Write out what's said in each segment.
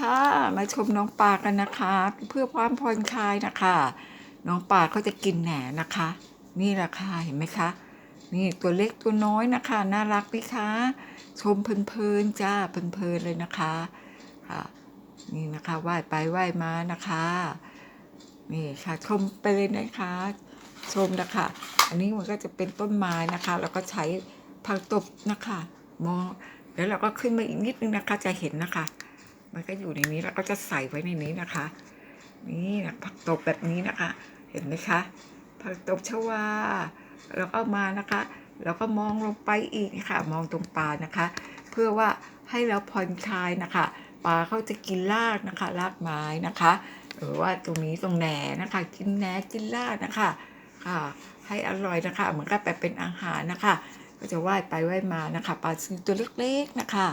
ค่ะมาชมน้องปลากันนะคะ เพื่อความผ่อนคลายนะคะ น้องปลาเขาจะกินแหนนะคะ นี่แหละค่ะเห็นไหมคะ นี่ตัวเล็กตัวน้อยนะคะ น่ารักไหมคะ ชมเพลินๆจ้าเพลินๆเลยนะคะค่ะ นี่นะคะว่ายไปว่ายมานะคะ นี่ค่ะชมไปเลยนะคะ ชมนะคะ อันนี้มันก็จะเป็นต้นไม้นะคะแล้วก็ใช้ผักตบนะคะ มองแล้วเราก็ขึ้นมาอีกนิดนึงนะคะจะเห็นนะคะ มันก็อยู่ในนี้แล้วก็จะใส่ไว้ในนี้นะคะ นี่นะผักตบแบบนี้นะคะ เห็นไหมคะผักตบชวาแล้วก็มานะคะแล้วก็มองลงไปอีกค่ะ มองตรงปลานะคะ เพื่อว่าให้เราผ่อนคลายนะคะปลาเขาจะกินรากนะคะรากไม้นะคะ หรือว่าตรงนี้ตรงแหนนะคะ กินแหนกินรากนะคะค่ะ ให้อร่อยนะคะเหมือนกับแบบเป็นอาหารนะคะ ก็จะว่ายไปว่ายมานะคะปลาซิวตัวเล็กๆนะคะ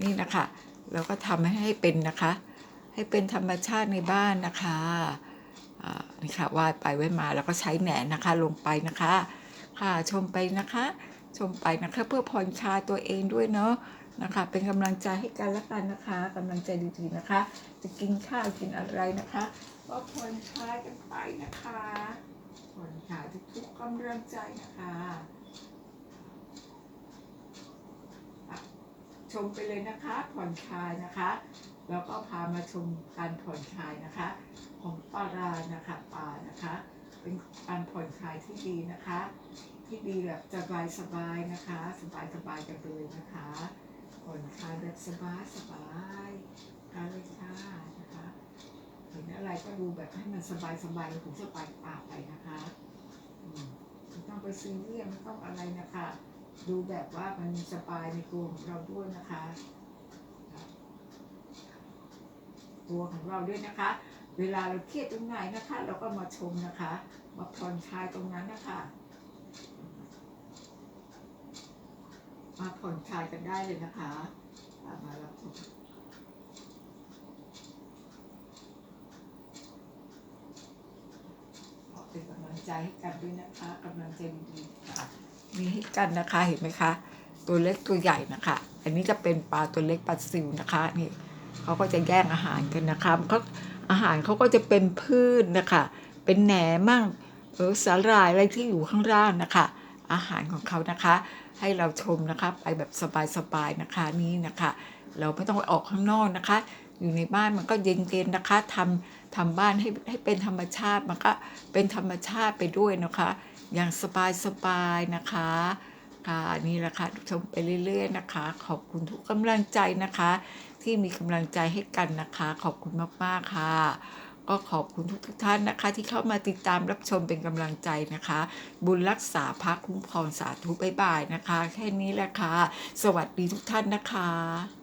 นี่นะคะ แล้วก็ทำให้เป็นนะคะ ให้เป็นธรรมชาติในบ้านนะคะนี่ค่ะว่ายไปว่ายมาแล้วก็ใช้แหนนะคะลงไปนะคะ ค่ะชมไปนะคะ ชมไปนะคะเพื่อผ่อนคลายตัวเองด้วยเนาะนะคะ เป็นกำลังใจให้กันและกันนะคะกำลังใจดีๆนะคะ จะกินข้าวกินอะไรนะคะ ก็ผ่อนคลายกันไปนะคะผ่อนคลายทุกๆกำลังใจนะคะอะ ชมไปเลยนะคะ ผ่อนคลายนะคะ แล้วก็พามาชมการผ่อนคลายนะคะ ของปลารานะคะปลานะคะ เป็นการผ่อนคลายที่ดีนะคะ ที่ดีแบบสบายสบายๆนะคะ สบายสบายๆกันเลยนะคะ ผ่อนคลายแบบสบายสบายๆกันเลยค่ะนะคะเห็นอะไรก็ดูแบบให้มันสบายสบายๆหูสบายปากไปนะคะไม่ต้องไปซีเรียสไม่ต้องอะไรนะคะ ดูแบบว่ามันสบายในตัวของเราด้วยนะคะตัวของเราด้วยนะคะ เวลาเราเครียดตรงไหนนะคะ เราก็มาชมนะคะ มาผ่อนคลายตรงนั้นนะคะ มาผ่อนคลายกันได้เลยนะคะามารับชมขอเป็นกำลังใจให้กันด้วยนะคะกำลังใจดีๆค่ะ มีให้กันนะคะเห็นไหมคะ ตัวเล็กตัวใหญ่นะคะ อันนี้จะเป็นปลาตัวเล็กปลาซิวนะคะนี่เขาก็จะแย่งอาหารกันนะคะเขาอาหารเขาก็จะเป็นพืชนะคะ เป็นแหนมั่งเออสาหร่ายอะไรที่อยู่ข้างล่างนะคะ อาหารของเขานะคะ ให้เราชมนะคะ ไปแบบสบายๆนะคะนี่นะคะ เราไม่ต้องไปออกข้างนอกนะคะ อยู่ในบ้านมันก็เย็นๆนะคะทำทำบ้านให้ให้เป็นธรรมชาติมันก็เป็นธรรมชาติไปด้วยนะคะ อย่างสบายๆนะคะค่ะนี่แหละค่ะชมไปเรื่อย ๆ นะคะ ขอบคุณทุกกำลังใจนะคะ ที่มีกำลังใจให้กันนะคะ ขอบคุณมากๆค่ะ ก็ขอบคุณทุกๆท่านนะคะ ที่เข้ามาติดตามรับชมเป็นกำลังใจนะคะ บุญรักษาพักคุ้มครองสาธุบ๊ายบายนะคะ แค่นี้แหละค่ะ สวัสดีทุกท่านนะคะ